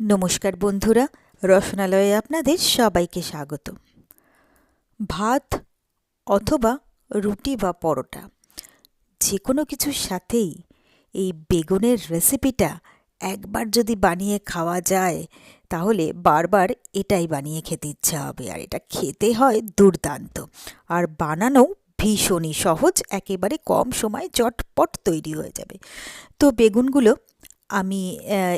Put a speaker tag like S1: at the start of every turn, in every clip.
S1: নমস্কার বন্ধুরা, রসনালয়ে আপনাদের সবাইকে স্বাগত। ভাত অথবা রুটি বা পরোটা যে কোনো কিছুর সাথেই এই বেগুনের রেসিপিটা একবার যদি বানিয়ে খাওয়া যায়, তাহলে বারবার এটাই বানিয়ে খেতে ইচ্ছা হবে, আর এটা খেতে হয় দুর্দান্ত। আর বানানোও ভীষণই সহজ, একেবারে কম সময়ে চটপট তৈরি হয়ে যাবে। তো বেগুনগুলো আমি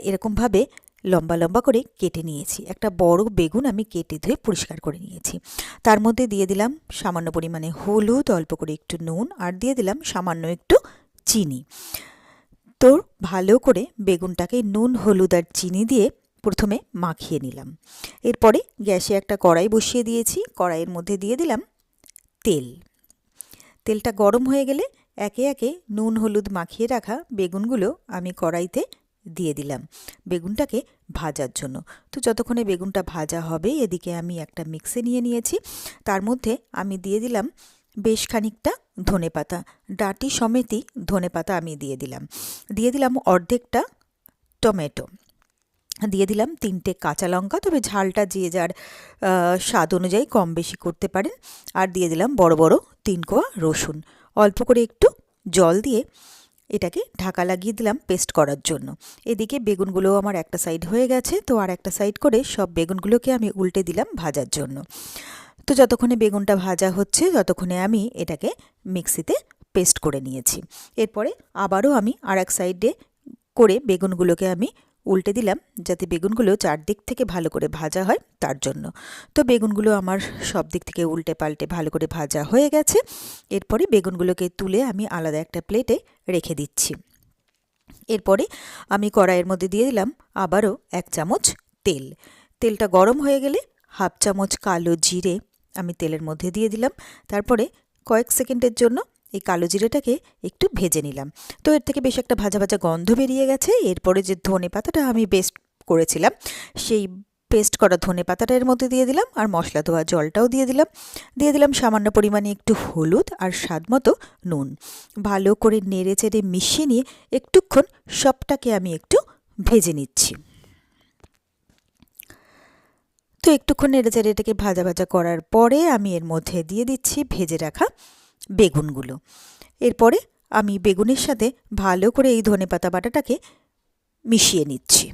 S1: এরকমভাবে লম্বা লম্বা করে কেটে নিয়েছি। একটা বড় বেগুন আমি কেটে ধুয়ে পরিষ্কার করে নিয়েছি। তার মধ্যে দিয়ে দিলাম সামান্য পরিমাণে হলুদ, অল্প করে একটু নুন আর দিয়ে দিলাম সামান্য একটু চিনি। তো ভালো করে বেগুনটাকে নুন, হলুদ আর চিনি দিয়ে প্রথমে মাখিয়ে নিলাম। এরপরে গ্যাসে একটা কড়াই বসিয়ে দিয়েছি। কড়াইয়ের মধ্যে দিয়ে দিলাম তেল। তেলটা গরম হয়ে গেলে একে একে নুন, হলুদ মাখিয়ে রাখা বেগুনগুলো আমি কড়াইতে দিয়ে দিলাম। বেগুনটাকে ভাজার জন্য। তো যতক্ষণে বেগুনটা ভাজা হবে, এদিকে আমি একটা মিক্সি নিয়ে নিয়েছি। তার মধ্যে আমি দিয়ে দিলাম বেশ খানিকটা ধনে পাতা। ডাটি সমেতই ধনে পাতা আমি দিয়ে দিলাম। দিয়ে দিলাম অর্ধেকটা টমেটো। দিয়ে দিলাম তিনটে কাঁচা লঙ্কা। তবে ঝালটা যে যার স্বাদ অনুযায়ী কম বেশি করতে পারেন। আর দিয়ে দিলাম বড় বড় তিন কোয়া রসুন। অল্প করে একটু জল দিয়ে এটাকে ঢাকা লাগিয়ে দিলাম পেস্ট করার জন্য। এদিকে বেগুনগুলো আমার একটা সাইড হয়ে গেছে, তো আর একটা সাইড করে সব বেগুনগুলোকে আমি উল্টে দিলাম ভাজার জন্য। তো যতক্ষণে বেগুনটা ভাজা হচ্ছে, ততক্ষণে আমি এটাকে মিক্সিতে পেস্ট করে নিয়েছি। এরপরে আবারও আমি আর এক সাইডে করে বেগুনগুলোকে আমি উল্টে দিলাম যাতে বেগুনগুলো চারদিক থেকে ভালো করে ভাজা হয় তার জন্য। তো বেগুনগুলো আমার সব দিক থেকে উল্টে পাল্টে ভালো করে ভাজা হয়ে গেছে। এরপরে বেগুনগুলোকে তুলে আমি আলাদা একটা প্লেটে রেখে দিচ্ছি। এরপরে আমি কড়াইয়ের মধ্যে দিয়ে দিলাম আবারও এক চামচ তেল। তেলটা গরম হয়ে গেলে হাফ চামচ কালো জিরে আমি তেলের মধ্যে দিয়ে দিলাম। তারপরে কয়েক সেকেন্ডের জন্য এই কালো জিরেটাকে একটু ভেজে নিলাম। তো এর থেকে বেশ একটা ভাজা ভাজা গন্ধ বেরিয়ে গেছে। এরপরে যে ধনে পাতাটা আমি বেস্ট করেছিলাম, সেই পেস্ট করা ধনে পাতাটা এর মধ্যে দিয়ে দিলাম আর মশলা ধোয়া জলটাও দিয়ে দিলাম। দিয়ে দিলাম সামান্য পরিমাণে একটু হলুদ আর স্বাদ মতো নুন। ভালো করে নেড়ে চেড়ে মিশিয়ে নিয়ে একটুক্ষণ সবটাকে আমি একটু ভেজে নিচ্ছি। তো একটুক্ষণ নেড়ে চেড়ে এটাকে ভাজা ভাজা করার পরে আমি এর মধ্যে দিয়ে দিচ্ছি ভেজে রাখা বেগুনগুলো। এরপরে আমি বেগুনের সাথে ভালো করে এই ধনেপাতা বাটাটাকে মিশিয়ে নিচ্ছি।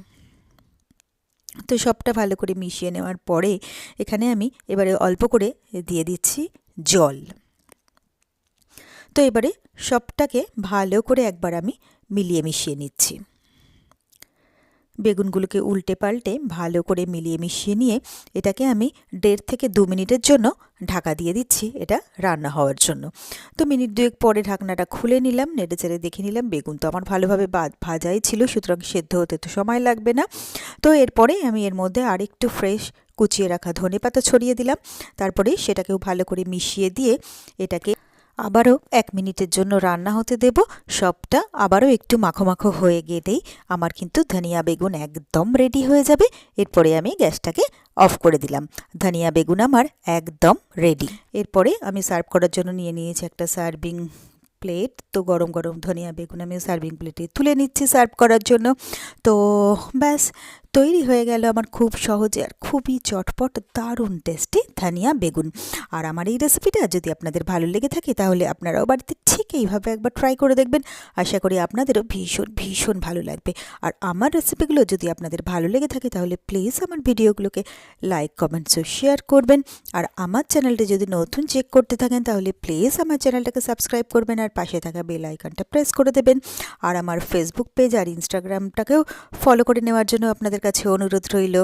S1: তো সবটা ভালো করে মিশিয়ে নেওয়ার পরে এখানে আমি এবারে অল্প করে দিয়ে দিচ্ছি জল। তো এবারে সবটাকে ভালো করে একবার আমি মিলিয়ে মিশিয়ে নিচ্ছি। বেগুনগুলোকে উল্টে পাল্টে ভালো করে মিলিয়ে মিশিয়ে নিয়ে এটাকে আমি দেড় থেকে দু মিনিটের জন্য ঢাকা দিয়ে দিচ্ছি এটা রান্না হওয়ার জন্য। তো মিনিট দুয়েক পরে ঢাকনাটা খুলে নিলাম, নেড়ে চেড়ে দেখে নিলাম বেগুন তো আমার ভালোভাবে ভাজাই ছিল, সুতরাং সেদ্ধ হতে তো সময় লাগবে না। তো এরপরে আমি এর মধ্যে আরেকটু ফ্রেশ কুচিয়ে রাখা ধনে পাতা ছড়িয়ে দিলাম, তারপরে সেটাকেও ভালো করে মিশিয়ে দিয়ে এটাকে আবারও এক মিনিটের জন্য রান্না হতে দেব। সবটা আবারও একটু মাখো মাখো হয়ে গেলেই আমার কিন্তু ধনিয়া বেগুন একদম রেডি হয়ে যাবে। এরপরে আমি গ্যাসটাকে অফ করে দিলাম। ধনিয়া বেগুন আমার একদম রেডি এরপরে আমি সার্ভ করার জন্য নিয়ে নিয়েছি একটা সার্ভিং প্লেট তো গরম গরম ধনিয়া বেগুন আমি সার্ভিং প্লেটে তুলে নিচ্ছি সার্ভ করার জন্য। তো ব্যাস তৈরি হয়ে গেল আমার খুব সহজে আর খুবই চটপট, দারুণ টেস্টি ধনিয়া বেগুন। আর আমার এই রেসিপিটা যদি আপনাদের ভালো লেগে থাকে তাহলে আপনারাও বাড়িতে ঠিক এইভাবে একবার ট্রাই করে দেখবেন। আশা করি আপনাদেরও ভীষণ ভীষণ ভালো লাগবে। আর আমার রেসিপিগুলো যদি আপনাদের ভালো লেগে থাকে তাহলে প্লিজ আমার ভিডিওগুলোকে লাইক কমেন্টস ও শেয়ার করবেন। আর আমার চ্যানেলটা যদি নতুন চেক করতে থাকেন তাহলে প্লিজ আমার চ্যানেলটাকে সাবস্ক্রাইব করবেন আর পাশে থাকা বেল আইকনটা প্রেস করে দেবেন। আর আমার ফেসবুক পেজ আর ইনস্টাগ্রামটাকেও ফলো করে নেওয়ার জন্য আপনাদের কাছে অনুরোধ রইল।